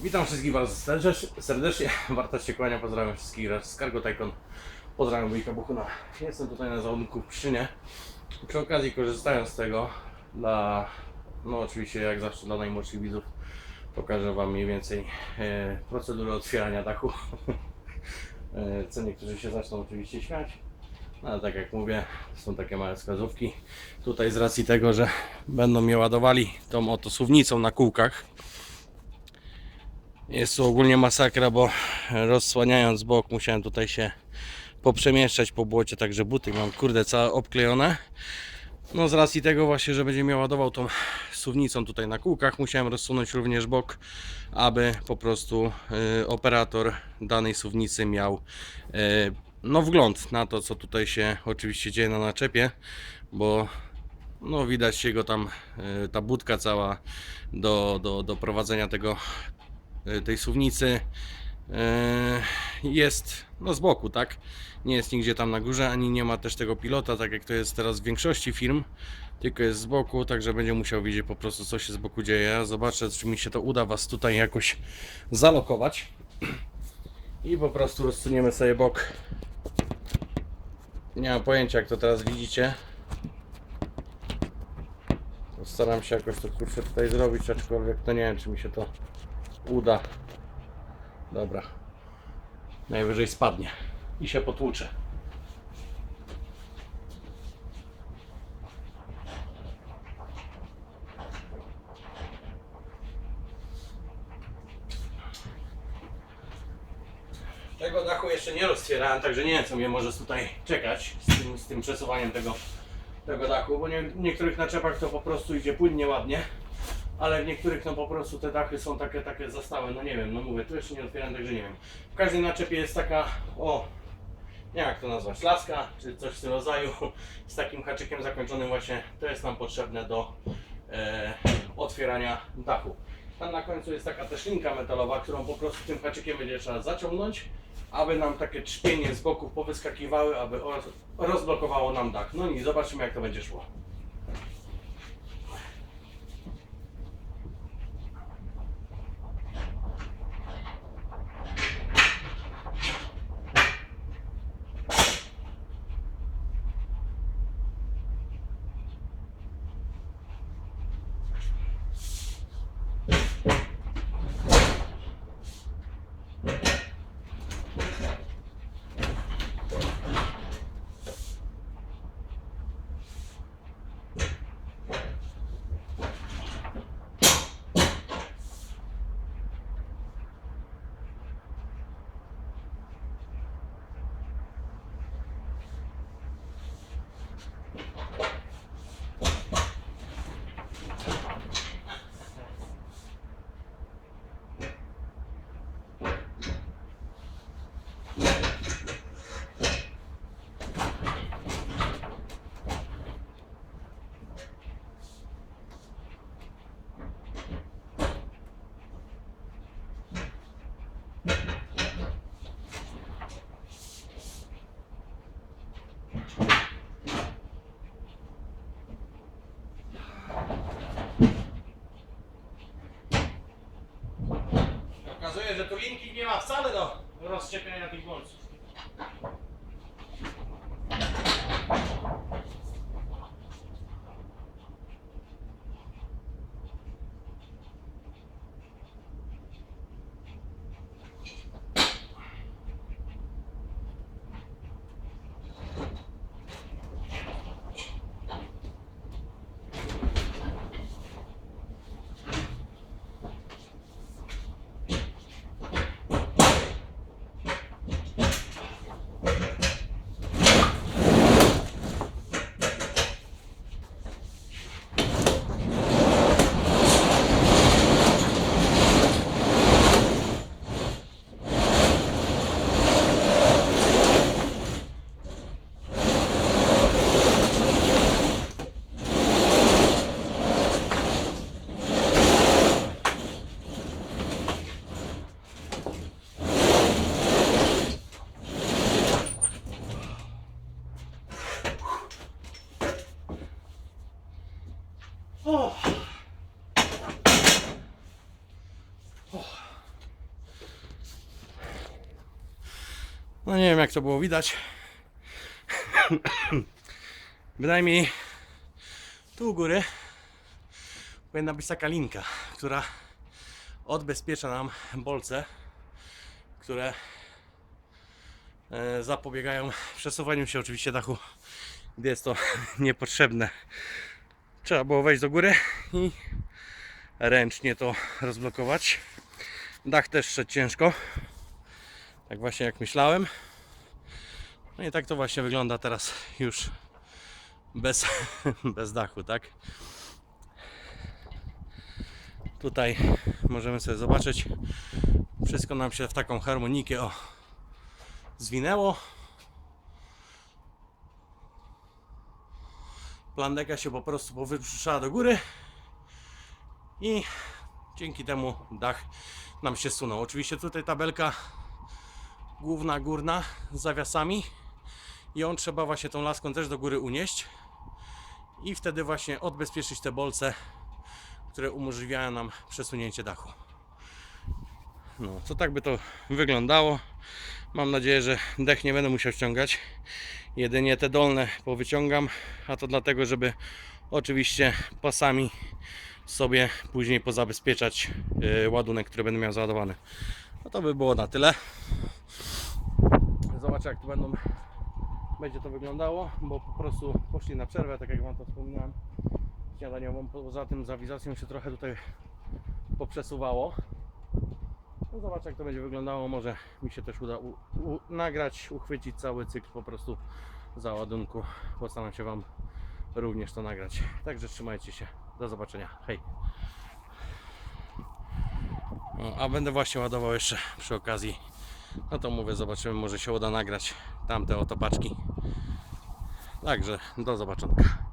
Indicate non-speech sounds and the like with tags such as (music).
Witam wszystkich bardzo serdecznie. (laughs) Warta Kłania, pozdrawiam wszystkich raz z Cargo Tycoon. Pozdrawiam Wujka Buchuna. Jestem tutaj na zawodniku w Pszczynie. Przy okazji korzystając z tego dla, no oczywiście jak zawsze dla najmłodszych widzów pokażę Wam mniej więcej e, procedurę otwierania dachu. (laughs) e, co niektórzy się zaczną oczywiście śmiać. No, ale tak jak mówię, są takie małe wskazówki. Tutaj z racji tego, że będą mnie ładowali tą oto suwnicą na kółkach, jest tu ogólnie masakra, bo rozsłaniając bok musiałem tutaj się poprzemieszczać po błocie, także buty mam kurde całe obklejone. No z racji tego właśnie, że będzie mnie ładował tą suwnicą tutaj na kółkach, musiałem rozsunąć również bok, aby po prostu y, operator danej suwnicy miał y, no wgląd na to, co tutaj się oczywiście dzieje na naczepie, bo no widać jego tam, y, ta budka cała do, do, do prowadzenia tego tej suwnicy y, jest no z boku, tak? Nie jest nigdzie tam na górze, ani nie ma też tego pilota, tak jak to jest teraz w większości firm, tylko jest z boku, także będzie musiał widzieć po prostu co się z boku dzieje. Ja Zobaczę, czy mi się to uda Was tutaj jakoś zalokować i po prostu rozsuniemy sobie bok. Nie mam pojęcia, jak to teraz widzicie. Staram się jakoś to kurczę tutaj zrobić, aczkolwiek to nie wiem, czy mi się to uda. Dobra. Najwyżej spadnie i się potłucze. Tego dachu jeszcze nie roztwierałem, także nie wiem co mnie może tutaj czekać z tym, z tym przesuwaniem tego, tego dachu, bo nie, w niektórych naczepach to po prostu idzie płynnie, ładnie, ale w niektórych no po prostu te dachy są takie, takie zastałe, no nie wiem, no mówię, tu jeszcze nie otwieram, także nie wiem. W każdej naczepie jest taka, o, nie wiem jak to nazwać, laska, czy coś w tym rodzaju, z takim haczykiem zakończonym właśnie, to jest nam potrzebne do e, otwierania dachu. Tam na końcu jest taka też linka metalowa, którą po prostu tym haczykiem będzie trzeba zaciągnąć, aby nam takie trzpienie z boków powyskakiwały, aby rozblokowało nam dach. No i zobaczymy jak to będzie szło. Że tu linki nie ma wcale do rozszczepiania tych bolców. O. O. No nie wiem jak to było widać. Bynajmniej tu u góry powinna być taka linka, która odbezpiecza nam bolce, które e, zapobiegają przesuwaniu się oczywiście dachu, gdy jest to (laughs) niepotrzebne. Trzeba było wejść do góry i ręcznie to rozblokować. Dach też szedł ciężko. Tak właśnie jak myślałem. No i tak to właśnie wygląda teraz już bez, (laughs) bez dachu, tak? Tutaj możemy sobie zobaczyć. Wszystko nam się w taką harmonikę o, zwinęło. Plandeka się po prostu powypuszczała do góry i dzięki temu dach nam się sunął. Oczywiście tutaj tabelka główna, górna z zawiasami i on trzeba właśnie tą laską też do góry unieść i wtedy właśnie odbezpieczyć te bolce, które umożliwiają nam przesunięcie dachu. No, to tak by to wyglądało. Mam nadzieję, że dech nie będę musiał ściągać. Jedynie te dolne powyciągam, a to dlatego, żeby oczywiście pasami sobie później pozabezpieczać yy, ładunek, który będę miał załadowany. No to by było na tyle. Zobaczę jak tu będą będzie to wyglądało, bo po prostu poszli na przerwę, tak jak Wam to wspominałem śniadaniową, poza tym z awizacją się trochę tutaj poprzesuwało. No zobaczę jak to będzie wyglądało, może mi się też uda u, u, nagrać, uchwycić cały cykl po prostu załadunku. Postaram się Wam również to nagrać. Także trzymajcie się, do zobaczenia, hej! No, a będę właśnie ładował jeszcze przy okazji no to mówię, zobaczymy, może się uda nagrać tamte oto paczki. Także do zobaczenia.